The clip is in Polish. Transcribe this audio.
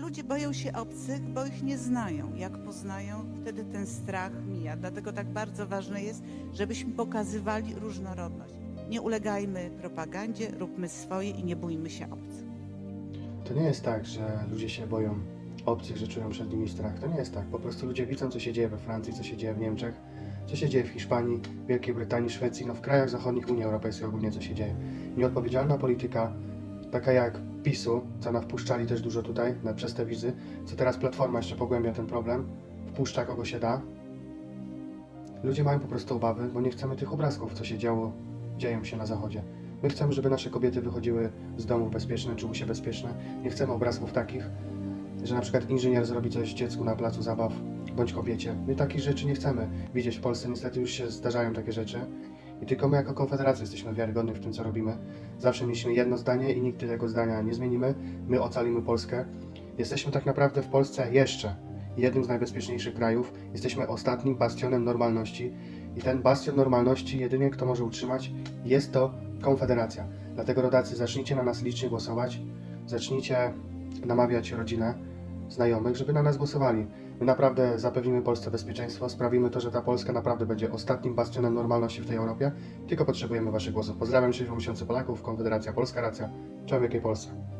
Ludzie boją się obcych, bo ich nie znają. Jak poznają, wtedy ten strach mija. Dlatego tak bardzo ważne jest, żebyśmy pokazywali różnorodność. Nie ulegajmy propagandzie, róbmy swoje i nie bójmy się obcych. To nie jest tak, że ludzie się boją obcych, że czują przed nimi strach. To nie jest tak. Po prostu ludzie widzą, co się dzieje we Francji, co się dzieje w Niemczech, co się dzieje w Hiszpanii, Wielkiej Brytanii, Szwecji, no w krajach zachodnich Unii Europejskiej ogólnie, co się dzieje. Nieodpowiedzialna polityka, taka jak PiSu, co na wpuszczali też dużo tutaj na, przez te wizy, co teraz Platforma jeszcze pogłębia ten problem, wpuszcza kogo się da. Ludzie mają po prostu obawy, bo nie chcemy tych obrazków, co się działo, dzieją się na zachodzie. My chcemy, żeby nasze kobiety wychodziły z domów bezpieczne, czuły się bezpieczne. Nie chcemy obrazków takich, że na przykład inżynier zrobi coś dziecku na placu zabaw, bądź kobiecie. My takich rzeczy nie chcemy widzieć w Polsce. Niestety już się zdarzają takie rzeczy. I tylko my jako Konfederacja jesteśmy wiarygodni w tym, co robimy. Zawsze mieliśmy jedno zdanie i nigdy tego zdania nie zmienimy. My ocalimy Polskę. Jesteśmy tak naprawdę w Polsce jeszcze jednym z najbezpieczniejszych krajów. Jesteśmy ostatnim bastionem normalności. I ten bastion normalności jedynie kto może utrzymać jest to Konfederacja. Dlatego rodacy, zacznijcie na nas licznie głosować. Zacznijcie namawiać rodzinę, znajomych, żeby na nas głosowali. My naprawdę zapewnimy Polsce bezpieczeństwo, sprawimy to, że ta Polska naprawdę będzie ostatnim bastionem normalności w tej Europie. Tylko potrzebujemy Waszych głosów. Pozdrawiam 60 tysięcy Polaków, Konfederacja Polska Racja. Czołem wielkiej Polsce.